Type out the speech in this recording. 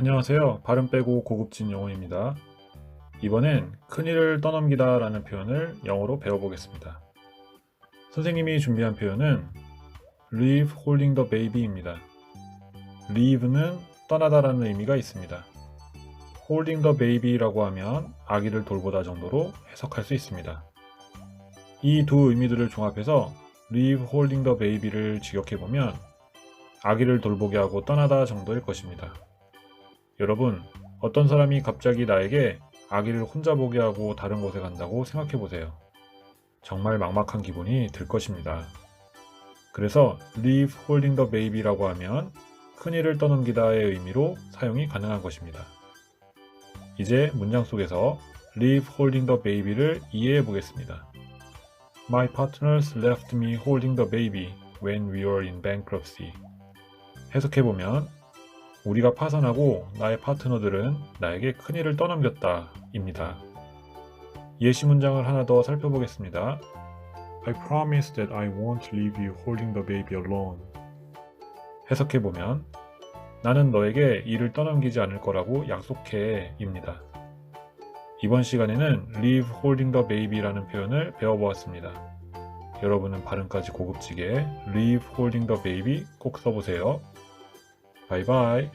안녕하세요. 발음 빼고 고급진 영어입니다. 이번엔 큰일을 떠넘기다 라는 표현을 영어로 배워보겠습니다. 선생님이 준비한 표현은 leave holding the baby입니다. leave는 떠나다 라는 의미가 있습니다. holding the baby라고 하면 아기를 돌보다 정도로 해석할 수 있습니다. 이 두 의미들을 종합해서 leave holding the baby를 직역해보면 아기를 돌보게 하고 떠나다 정도일 것입니다. 여러분, 어떤 사람이 갑자기 나에게 아기를 혼자 보게 하고 다른 곳에 간다고 생각해 보세요. 정말 막막한 기분이 들 것입니다. 그래서 leave holding the baby라고 하면 큰일을 떠넘기다의 의미로 사용이 가능한 것입니다. 이제 문장 속에서 leave holding the baby를 이해해 보겠습니다. My partners left me holding the baby when we were in bankruptcy. 해석해 보면 우리가 파산하고 나의 파트너들은 나에게 큰일을 떠넘겼다 입니다. 예시 문장을 하나 더 살펴보겠습니다. I promise that I won't leave you holding the baby alone. 해석해 보면 나는 너에게 일을 떠넘기지 않을 거라고 약속해 입니다. 이번 시간에는 leave holding the baby라는 표현을 배워보았습니다. 여러분은 발음까지 고급지게 leave holding the baby 꼭 써보세요. 바이바이.